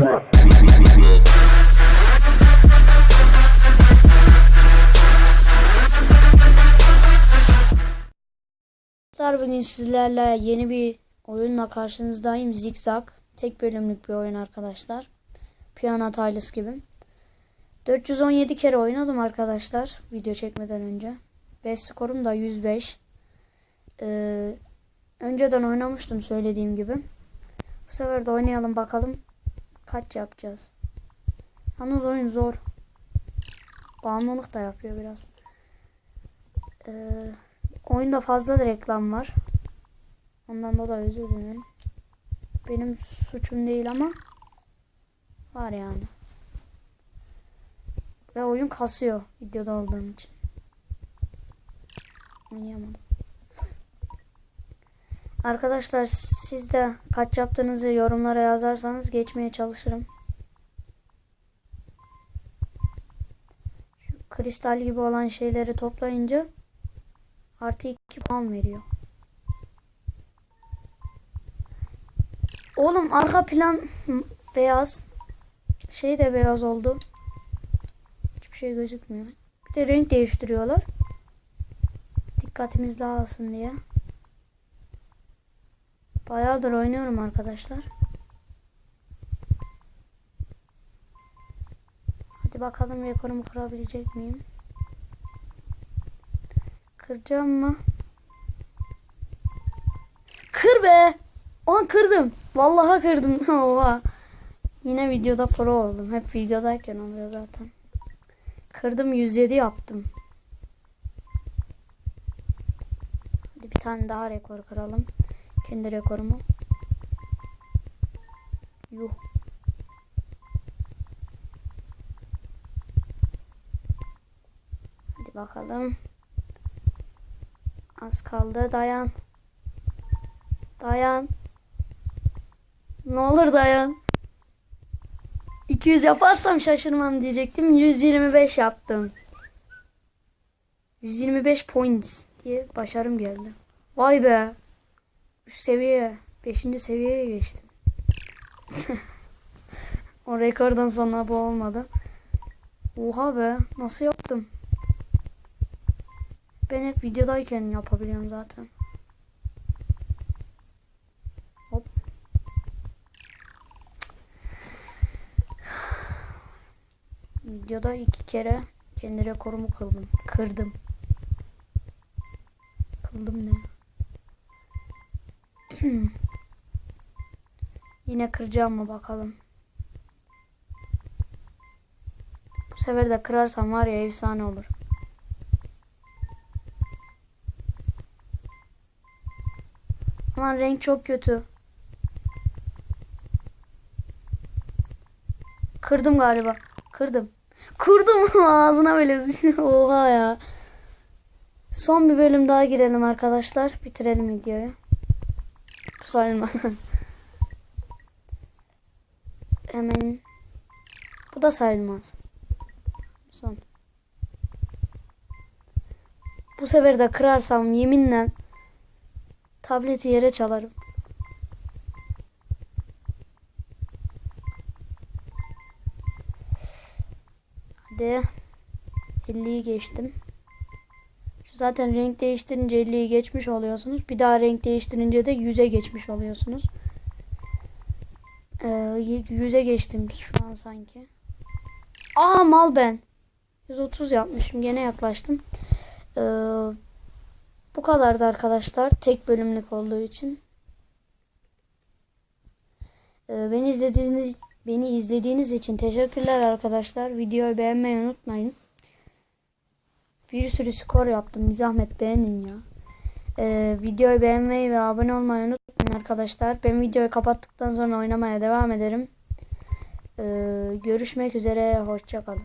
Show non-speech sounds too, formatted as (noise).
Arkadaşlar bugün sizlerle yeni bir oyunla karşınızdayım. Zigzag. Tek bölümlük bir oyun arkadaşlar. Piyano Tiles gibi. 417 kere oynadım arkadaşlar. Video çekmeden önce. Ve skorum da 105. Ee, önceden oynamıştım söylediğim gibi. Bu sefer de oynayalım bakalım. Kaç yapacağız. Yalnız oyun zor. Bağımlılık da yapıyor biraz. Eee... Oyunda fazla reklam var. Ondan dolayı özür dilerim. Benim suçum değil ama var yani. Ve oyun kasıyor videoda olduğum için. Oynayamadım. Arkadaşlar siz de kaç yaptığınızı yorumlara yazarsanız geçmeye çalışırım. Şu kristal gibi olan şeyleri toplayınca Artı 2 puan veriyor. Oğlum arka plan beyaz. Şey de beyaz oldu. Hiçbir şey gözükmüyor. Bir de renk değiştiriyorlar. Dikkatimiz dağılsın diye. Bayağıdır oynuyorum arkadaşlar. Hadi bakalım rekorumu kırabilecek miyim? Kıracağım mı? Kır be. An kırdım. Vallahi kırdım. (laughs) Oha. Yine videoda pro oldum. Hep videodayken oluyor zaten. Kırdım 107 yaptım. Hadi bir tane daha rekor kıralım. Kendi rekorumu. Yuh. Hadi bakalım. Az kaldı dayan. Dayan. Ne olur dayan. 200 yaparsam şaşırmam diyecektim. 125 yaptım. 125 points diye başarım geldi. Vay be. Üst seviye. 5. seviyeye geçtim. (laughs) o rekordan sonra bu olmadı. Oha be. Nasıl yaptım? Ben hep videodayken yapabiliyorum zaten. Hop. Videoda iki kere kendi rekorumu kırdım. Kırdım. Kıldım ne? Yine kıracağım mı bakalım. Bu sefer de kırarsam var ya efsane olur. Aman renk çok kötü. Kırdım galiba. Kırdım. Kırdım (laughs) ağzına böyle. (laughs) Oha ya. Son bir bölüm daha girelim arkadaşlar. Bitirelim videoyu. Bu sayılmaz. Hemen. Bu da sayılmaz. Son. Bu sefer de kırarsam yeminle Tableti yere çalarım. Hadi. 50'yi geçtim. Zaten renk değiştirince 50'yi geçmiş oluyorsunuz. Bir daha renk değiştirince de 100'e geçmiş oluyorsunuz. Ee, 100'e geçtim şu an sanki. Aa mal ben. 130 yapmışım. Gene yaklaştım. Ee, bu kadardı arkadaşlar. Tek bölümlük olduğu için. Ee, beni izlediğiniz beni izlediğiniz için teşekkürler arkadaşlar. Videoyu beğenmeyi unutmayın. Bir sürü skor yaptım. Bir zahmet beğenin ya. Ee, videoyu beğenmeyi ve abone olmayı unutmayın arkadaşlar. Ben videoyu kapattıktan sonra oynamaya devam ederim. Ee, görüşmek üzere. Hoşçakalın.